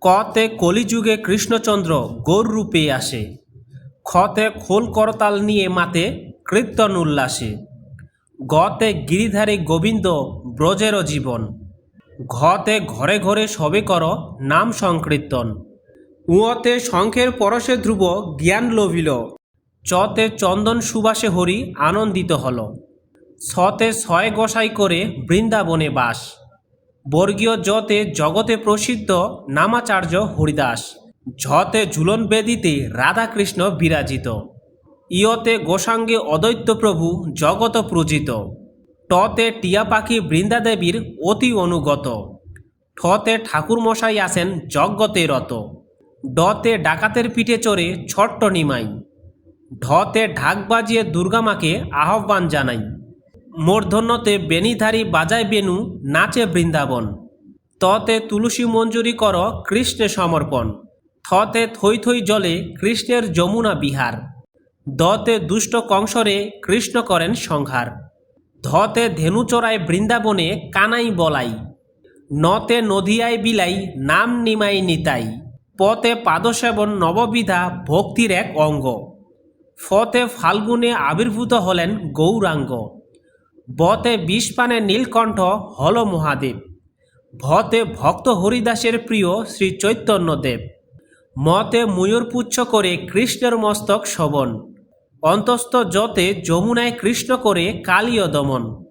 কতে কলিযুগে কৃষ্ণচন্দ্র গৌর রূপে আসে। খতে খোল করতাল নিয়ে মাতে কীর্তন উল্লাসে। গতে গিরিধারী গোবিন্দ ব্রজের জীবন। ঘতে ঘরে ঘরে সবে কর নাম সংকীর্তন। উয়তে শঙ্খের পরশে ধ্রুব জ্ঞান লোভিল। চতে চন্দন সুবাসে হরি আনন্দিত হল। ছতে ছয় গোসাই করে বৃন্দাবনে বাস। বর্গীয় জতে জগতে প্রসিদ্ধ নামাচার্য হরিদাস ঝতে ঝুলন বেদিতে রাধাকৃষ্ণ বিরাজিত, ইয়তে গোসাঙ্গে অদ্বৈত প্রভু জগত পূজিত, টতে টিয়া পাখি বৃন্দাদেবীর অতি অনুগত, ঠতে ঠাকুরমশাই আসেন যজ্ঞতে রত, ডতে ডাকাতের পিঠে চড়ে ছট্ট নিমাই ঢতে ঢাক বাজিয়ে দুর্গামাকে আহ্বান জানাই। মূর্ধন্যতে বেনিধারী বাজায় বেনু নাচে বৃন্দাবন। ততে তুলসী মঞ্জুরি কর, কৃষ্ণে সমর্পণ। থতে থই থই জলে, কৃষ্ণের যমুনা বিহার। দতে দুষ্ট কংসরে, কৃষ্ণ করেন সংহার। ধতে ধেনু চড়ায় বৃন্দাবনে, কানাই বলাই। নতে নদিয়ায় বিলাই নাম নিমাই নিতাই। পতে পাদসেবন নববিধা, ভক্তির এক অঙ্গ। ফতে ফাল্গুনে আবির্ভূত হলেন গৌরাঙ্গ। বতে বিষপানে নীলকণ্ঠ হল মহাদেব। ভতে ভক্ত হরিদাসের প্রিয় শ্রী চৈতন্যদেব। মতে ময়ূরপুচ্ছ করে কৃষ্ণের মস্তক শবন অন্তস্থ যতে যমুনায় কৃষ্ণ করে কালীয় দমন।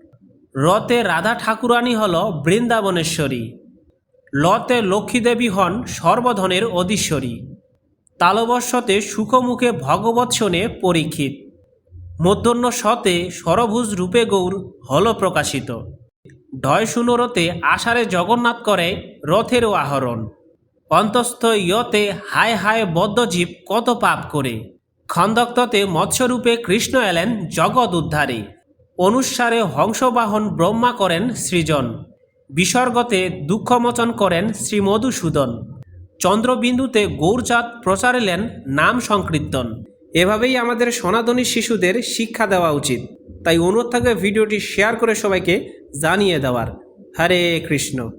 রতে রাধা ঠাকুরানী হল বৃন্দাবনেশ্বরী। লতে লক্ষ্মীদেবী হন সর্বধনের অধীশ্বরী। তালবস্যতে সুখমুখে ভগবৎ শোনে পরীক্ষিত। মধ্যাহ্ন শতে সরভুজ রূপে গৌর হল প্রকাশিত ঢয় শুনরতে আষাঢ়ে জগন্নাথ করে রথেরও আহরণ। অন্তস্থ ইয়তে হায় হায় বদ্ধজীব কত পাপ করে। খন্দক্ততে মৎস্যরূপে কৃষ্ণ এলেন জগৎ উদ্ধারে। অনুসারে হংসবাহন ব্রহ্মা করেন সৃজন। বিসর্গতে দুঃখমোচন করেন শ্রী মধুসূদন চন্দ্রবিন্দুতে গৌরচাঁদ প্রচারিলেন নাম সংকীর্তন। এভাবেই আমাদের সনাতনী শিশুদের শিক্ষা দেওয়া উচিত। তাই অনুরোধ থাকবে ভিডিওটি শেয়ার করে সবাইকে জানিয়ে দেওয়ার। হরে কৃষ্ণ।